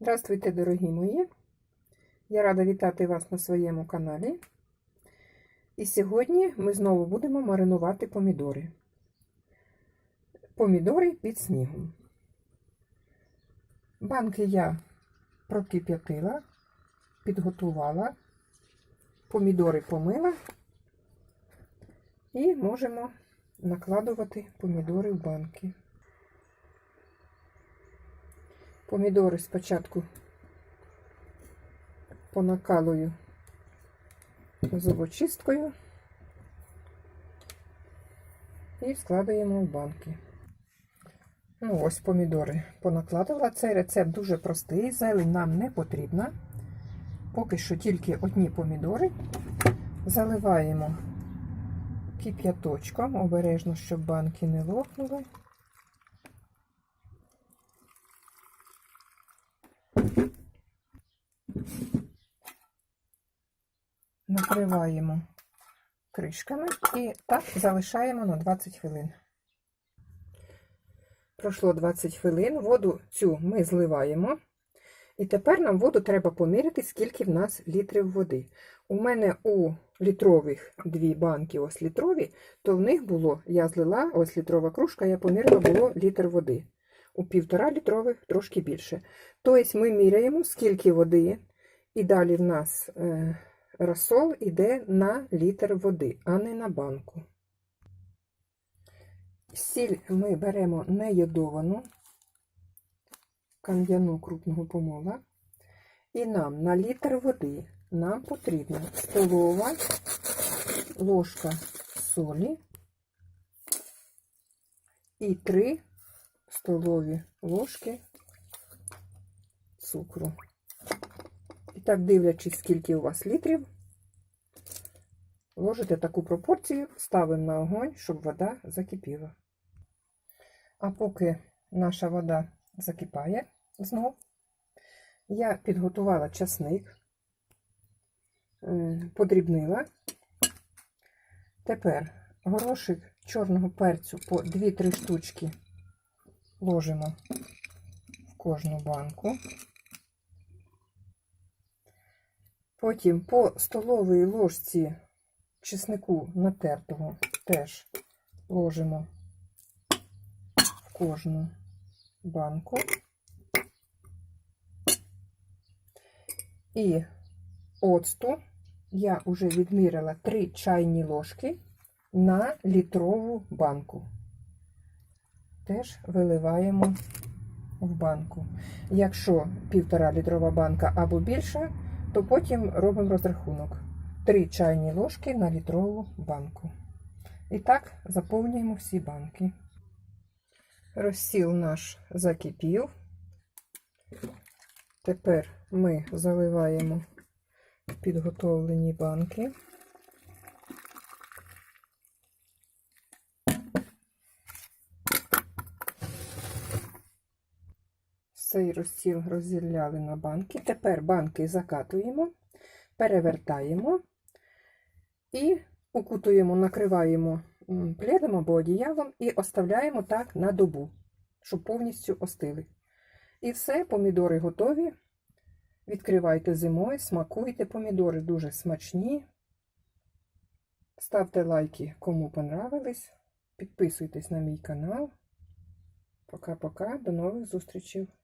Здравствуйте, дорогі мої! Я рада вітати вас на своєму каналі. І сьогодні ми знову будемо маринувати помідори. Помідори під снігом. Банки я прокип'ятила, підготувала, помідори помила і можемо накладувати помідори в банки. Помідори спочатку понакалую зубочисткою і складаємо в банки. Ну, ось помідори понакладала. Цей рецепт дуже простий, зелень нам не потрібна. Поки що тільки одні помідори. Заливаємо кип'яточком, обережно, щоб банки не лопнули. Накриваємо кришками і так залишаємо на 20 хвилин. Пройшло 20 хвилин, воду цю ми зливаємо. І тепер нам воду треба поміряти, скільки в нас літрів води. У мене у літрових дві банки, ось літрові, то в них було, я злила, ось літрова кружка, я поміряла, було літр води. У півтора літрових трошки більше. Тобто ми міряємо, скільки води, і далі в нас. Розсол йде на літр води, а не на банку. Сіль ми беремо не йодовану, кам'яну крупного помола. І нам на літр води нам потрібна столова ложка солі і 3 столові ложки цукру. Так, дивлячись, скільки у вас літрів, ложите таку пропорцію, ставимо на огонь, щоб вода закипіла. А поки наша вода закипає знов, я підготувала часник, подрібнила. Тепер горошик чорного перцю по 2-3 штучки ложимо в кожну банку. Потім по столовій ложці чеснику натертого теж ложимо в кожну банку. І оцту я вже відміряла 3 чайні ложки на літрову банку. Теж виливаємо в банку. Якщо півтора літрова банка або більше, то потім робимо розрахунок. 3 чайні ложки на літрову банку. І так заповнюємо всі банки. Розсіл наш закипів. Тепер ми заливаємо підготовлені банки. Цей розсіл розділяли на банки. Тепер банки закатуємо, перевертаємо і укутуємо, накриваємо пледом або одіялом і оставляємо так на добу, щоб повністю остили. І все, помідори готові. Відкривайте зимою, смакуйте помідори дуже смачні. Ставте лайки, кому понравились. Підписуйтесь на мій канал. Пока-пока, до нових зустрічей!